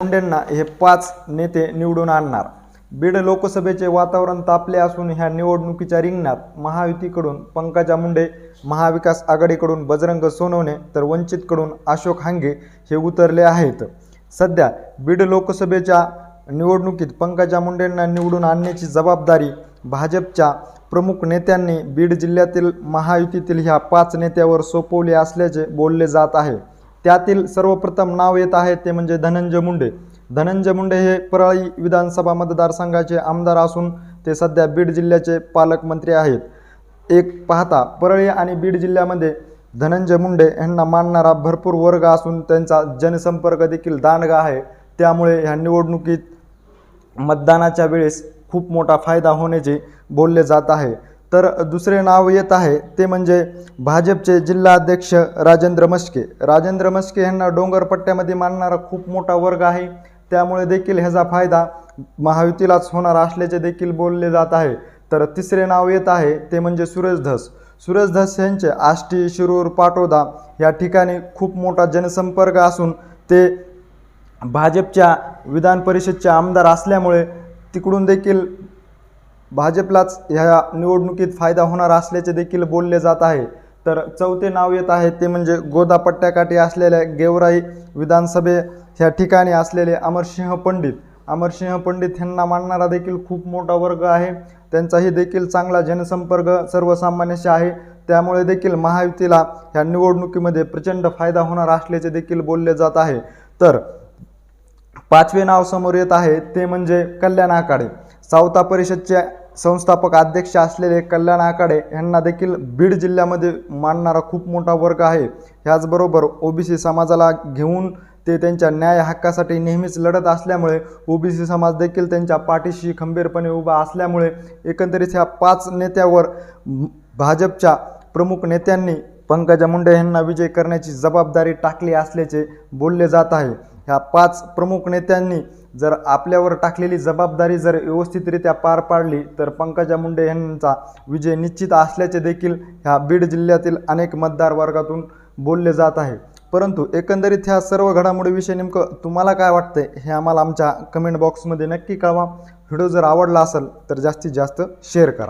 मुंडेंना हे पाच नेते निवडून आणणार. बीड लोकसभेचे वातावरण तापले असून ह्या निवडणुकीच्या रिंगणात महायुतीकडून पंकजा मुंडे महाविकास आघाडीकडून बजरंग सोनवणे तर वंचितकडून अशोक हांगे हे उतरले आहेत. सध्या बीड लोकसभेच्या निवडणुकीत पंकजा मुंडेंना निवडून आणण्याची जबाबदारी भाजपच्या प्रमुख नेत्यांनी बीड जिल्ह्यातील महायुतीतील ह्या पाच नेत्यावर सोपवली असल्याचे बोलले जात आहे. त्यातील सर्वप्रथम नाव येत आहे ते म्हणजे धनंजय मुंडे. धनंजय मुंडे हे परळी विधानसभा मतदारसंघाचे आमदार असून ते सध्या बीड जिल्ह्याचे पालकमंत्री आहेत. एक पाहता परळी आणि बीड जिल्ह्यामध्ये धनंजय मुंडे यांना मानणारा भरपूर वर्ग असून त्यांचा जनसंपर्क देखील दांडगा आहे. त्यामुळे ह्या निवडणुकीत मतदानाच्या वेळेस खूप मोठा फायदा होण्याचे बोलले जात आहे. तर दुसरे नाव येत आहे ते म्हणजे भाजपचे जिल्हाध्यक्ष राजेंद्र मस्के. राजेंद्र मस्के यांना डोंगरपट्ट्यामध्ये मानणारा खूप मोठा वर्ग आहे. त्यामुळे देखील ह्याचा फायदा महायुतीलाच होणार असल्याचे देखील बोलले जात आहे. तर तिसरे नाव येत आहे ते म्हणजे सुरेश धस. सुरेश धस यांचे आष्टी शिरूर पाटोदा या ठिकाणी खूप मोठा जनसंपर्क असून ते भाजपच्या विधान परिषदचे आमदार असल्यामुळे तिकडून देखील भाजपलाच ह्या निवडणुकीत फायदा होणार असल्याचे देखील बोलले जात आहे. तर चौथे नाव येत आहे ते म्हणजे गोदापट्ट्याकाठी असलेल्या गेवराई विधानसभे ह्या ठिकाणी असलेले अमरसिंह पंडित. अमरसिंह पंडित यांना मानणारा देखील खूप मोठा वर्ग आहे. त्यांचाही देखील चांगला जनसंपर्क सर्वसामान्याशी आहे. त्यामुळे देखील महायुतीला ह्या निवडणुकीमध्ये प्रचंड फायदा होणार असल्याचे देखील बोलले जात आहे. तर पाचवे नाव समोर येत आहे ते म्हणजे कल्याण आकाडे सावता परिषदचे संस्थापक अध्यक्ष असलेले कल्याण आकाडे यांना देखील बीड जिल्ह्यामध्ये मानणारा खूप मोठा वर्ग आहे. ह्याचबरोबर ओबीसी समाजाला घेऊन ते त्यांच्या न्याय हक्कासाठी नेहमीच लढत असल्यामुळे ओबीसी समाज देखील त्यांच्या पाठीशी खंबीरपणे उभा असल्यामुळे एकंदरीत ह्या पाच नेत्यावर भाजपच्या प्रमुख नेत्यांनी पंकजा मुंडे यांना विजय करण्याची जबाबदारी टाकली असल्याचे बोलले जात आहे. ह्या पाच प्रमुख नेत्यांनी जर आपल्यावर टाकलेली जबाबदारी जर व्यवस्थितरित्या पार पाडली तर पंकजा मुंडे यांचा विजय निश्चित असल्याचे देखील ह्या बीड जिल्ह्यातील अनेक मतदार वर्गातून बोलले जात आहे. परंतु एकंदरीत ह्या सर्व घडामोडीविषयी नेमकं तुम्हाला काय वाटतंय हे आम्हाला आमच्या कमेंट बॉक्समध्ये नक्की कळवा. व्हिडिओ जर आवडला असेल तर जास्तीत जास्त शेअर करा.